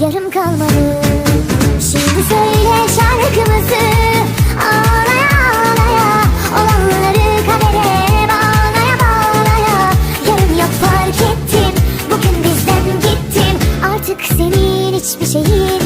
yarım kalmalı Şimdi söyle şarkımızı. Ağlaya ağlaya Olanları kadere bağlaya bağlaya Yarın yok fark ettim Bugün bizden gittin. Artık senin hiçbir şeyin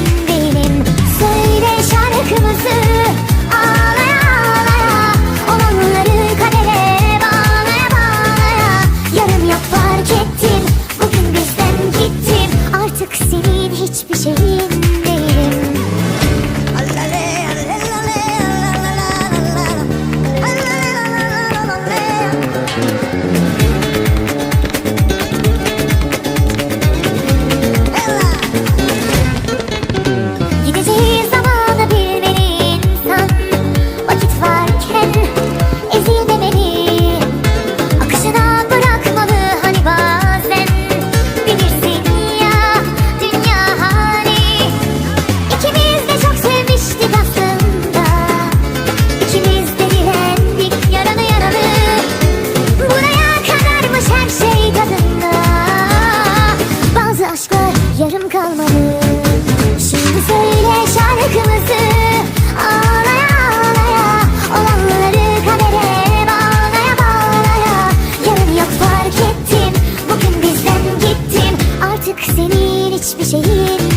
Hiçbir şeyin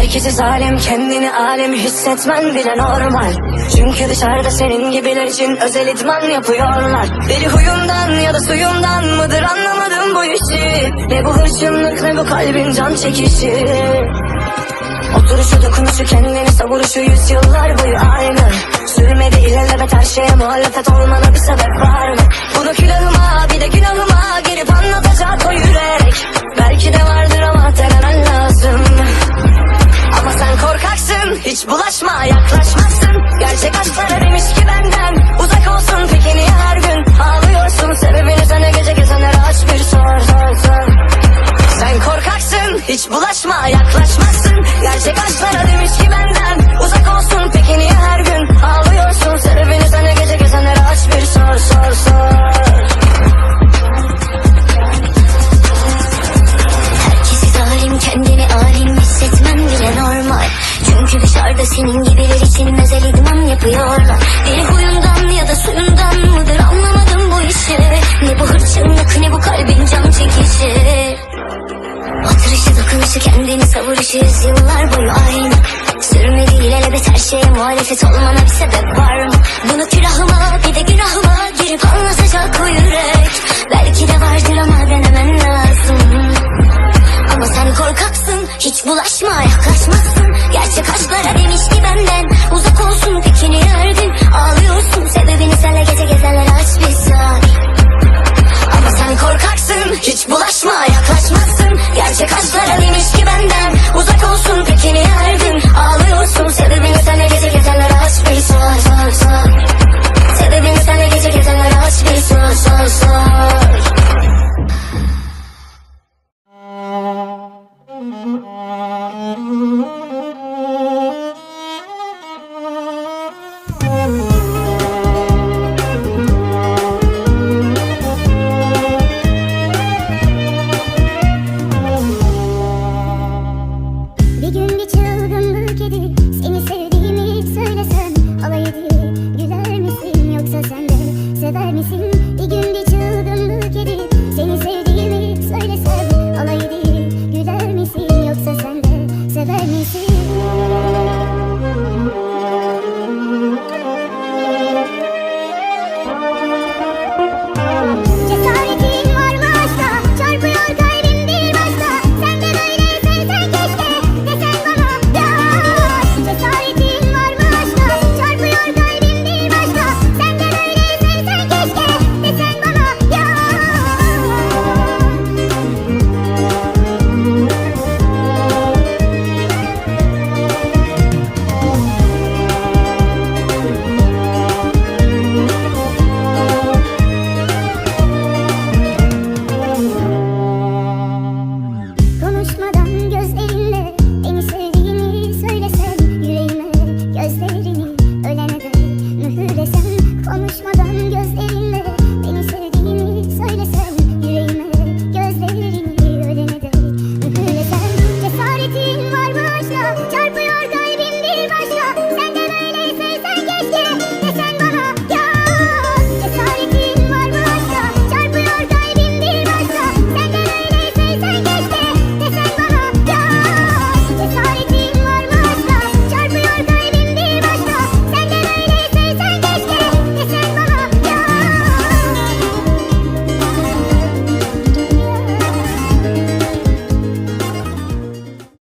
Herkesi zalim kendini alem hissetmen bile normal. Çünkü dışarıda senin gibiler için özel idman yapıyorlar. Deli huyundan ya da suyundan mıdır anlamadım bu işi. Ne bu hırçınlık ne bu kalbin can çekişi. Oturuşu dokunuşu kendini savuruşu yüzyıllar boyu aynı. Sürmedi ilerlemet her şeye muhalefet olmana bir sebep var mı? Bunu külahıma bir de günahıma senin gibiler için özel idman yapıyorlar Deli huyundan ya da suyundan mıdır anlamadım bu işi. Ne bu hırçınlık ne bu kalbin cam çekişi. Oturuşu dokunuşu kendini savuruşu yüzyıllar boyu aynı. Sürmedi ilelebet her şeye muhalefet olmana bir sebep var mı? Bunu külahıma bir de günahıma girip anlatacak o yürek. Belki de vardır ama denemen lazım. Ama sen korkaksın Hiç bulaşma yaklaşmazsın Gerçek aşklara demiş ki benden. Uzak olsun fikrini her